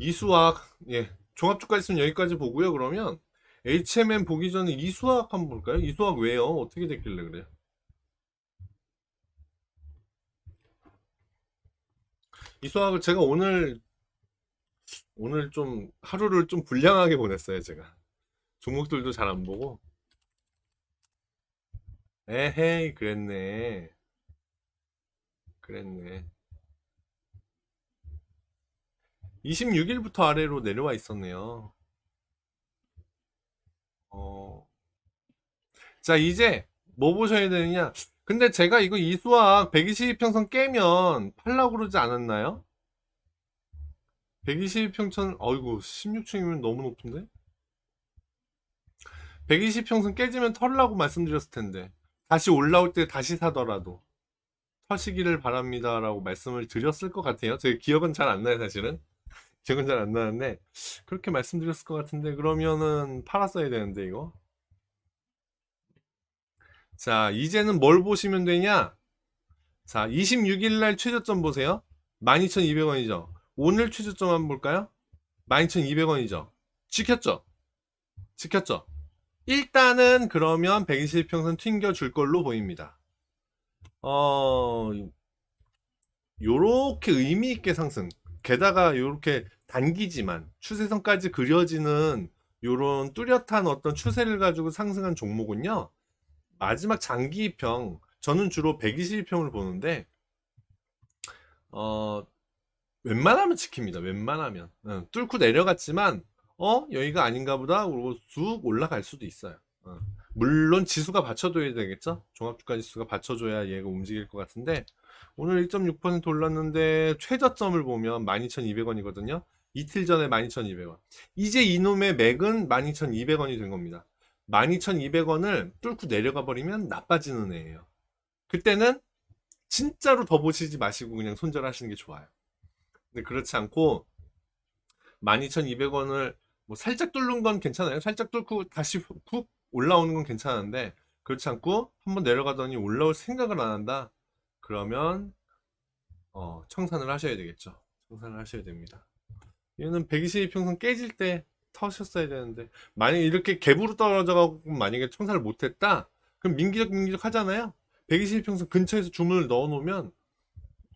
이수학 예 종합주가 있으면 여기까지 보고요. 그러면 HMM 보기 전에 이수학 한번 볼까요? 이수학 왜요? 어떻게 됐길래 그래요? 이수학을 제가 오늘 오늘 좀 하루를 좀 불량하게 보냈어요. 제가 종목들도 잘 안 보고 에헤이 그랬네 그랬네 26일부터 아래로 내려와 있었네요. 어, 자, 이제 뭐 보셔야 되느냐? 근데 제가 이거 이수학 122평선 깨면 팔라고 그러지 않았나요? 122평선, 어이구, 16층이면 너무 높은데? 120평선 깨지면 털라고 말씀드렸을 텐데. 다시 올라올 때 다시 사더라도. 터시기를 바랍니다라고 말씀을 드렸을 것 같아요. 제 기억은 잘 안 나요, 사실은. 기억은 잘 안 나는데 그렇게 말씀드렸을 것 같은데 그러면은 팔았어야 되는데 이거? 자 이제는 뭘 보시면 되냐? 자 26일 날 최저점 보세요. 12,200원이죠. 오늘 최저점 한번 볼까요? 12,200원이죠. 지켰죠? 지켰죠? 일단은 그러면 120평선 튕겨줄 걸로 보입니다. 어 요렇게 의미 있게 상승 게다가 이렇게 단기지만 추세선까지 그려지는 이런 뚜렷한 어떤 추세를 가지고 상승한 종목은요. 마지막 장기평 저는 주로 122평을 보는데 어 웬만하면 지킵니다. 웬만하면 응, 뚫고 내려갔지만 어 여기가 아닌가 보다 그러고 쑥 올라갈 수도 있어요. 어. 물론 지수가 받쳐줘야 되겠죠. 종합주가 지수가 받쳐줘야 얘가 움직일 것 같은데 오늘 1.6% 올랐는데 최저점을 보면 12,200원이거든요. 이틀 전에 12,200원. 이제 이놈의 맥은 12,200원이 된 겁니다. 12,200원을 뚫고 내려가 버리면 나빠지는 애예요. 그때는 진짜로 더 보시지 마시고 그냥 손절하시는 게 좋아요. 근데 그렇지 않고 12,200원을 뭐 살짝 뚫는 건 괜찮아요. 살짝 뚫고 다시 푹 올라오는 건 괜찮은데 그렇지 않고 한번 내려가더니 올라올 생각을 안 한다. 그러면 어, 청산을 하셔야 되겠죠. 청산을 하셔야 됩니다. 얘는 122평선 깨질 때 터셨어야 되는데 만약에 이렇게 갭으로 떨어져가고 만약에 청산을 못했다 그럼 민기적 민기적 하잖아요 122평선 근처에서 주문을 넣어 놓으면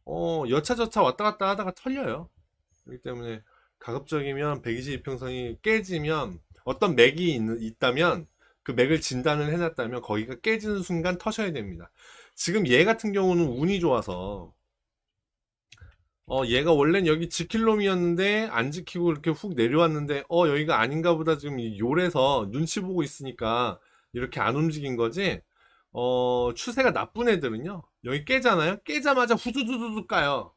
어 여차저차 왔다 갔다 하다가 털려요 그렇기 때문에 가급적이면 122평선이 깨지면 어떤 맥이 있, 있다면 그 맥을 진단을 해놨다면 거기가 깨지는 순간 터셔야 됩니다 지금 얘 같은 경우는 운이 좋아서. 어 얘가 원래는 여기 지킬 놈이었는데 안 지키고 이렇게 훅 내려왔는데 어 여기가 아닌가 보다 지금 이 요래서 눈치 보고 있으니까 이렇게 안 움직인 거지? 어 추세가 나쁜 애들은요 여기 깨잖아요? 깨자마자 후두두두두 까요.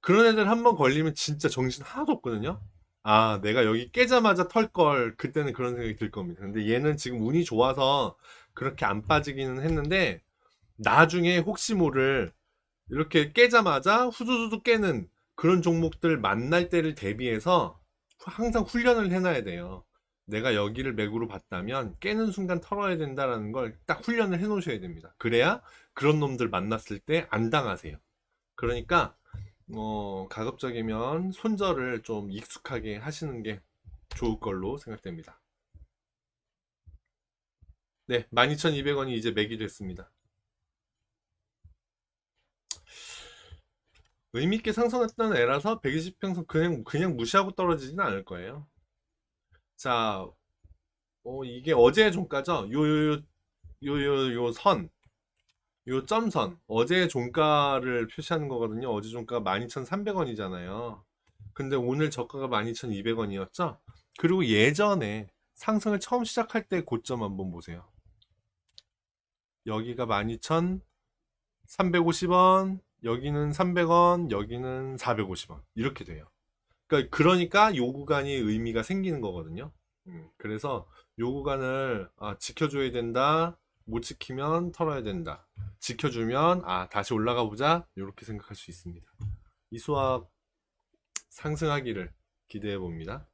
그런 애들 한 번 걸리면 진짜 정신 하나도 없거든요? 아 내가 여기 깨자마자 털 걸 그때는 그런 생각이 들 겁니다. 근데 얘는 지금 운이 좋아서 그렇게 안 빠지기는 했는데 나중에 혹시 모를 이렇게 깨자마자 후두두두 깨는 그런 종목들 만날 때를 대비해서 항상 훈련을 해놔야 돼요. 내가 여기를 맥으로 봤다면 깨는 순간 털어야 된다라는 걸 딱 훈련을 해 놓으셔야 됩니다. 그래야 그런 놈들 만났을 때 안 당하세요. 그러니까 어, 가급적이면 손절을 좀 익숙하게 하시는 게 좋을 걸로 생각됩니다. 네, 12,200원이 이제 맥이 됐습니다. 의미있게 상승했던 애라서 120평선 그냥, 그냥 무시하고 떨어지지는 않을 거예요. 자, 어, 이게 어제 종가죠? 요, 요, 요, 요, 요, 요 선. 요 점선. 어제 종가를 표시하는 거거든요. 어제 종가가 12,300원이잖아요. 근데 오늘 저가가 12,200원이었죠? 그리고 예전에 상승을 처음 시작할 때 고점 한번 보세요. 여기가 12,350원, 여기는 300원, 여기는 450원. 이렇게 돼요. 그러니까, 그러니까 요 구간이 의미가 생기는 거거든요. 음, 그래서 요 구간을 아, 지켜줘야 된다. 못 지키면 털어야 된다. 지켜주면 아 다시 올라가 보자. 이렇게 생각할 수 있습니다. 이 수학 상승하기를 기대해 봅니다.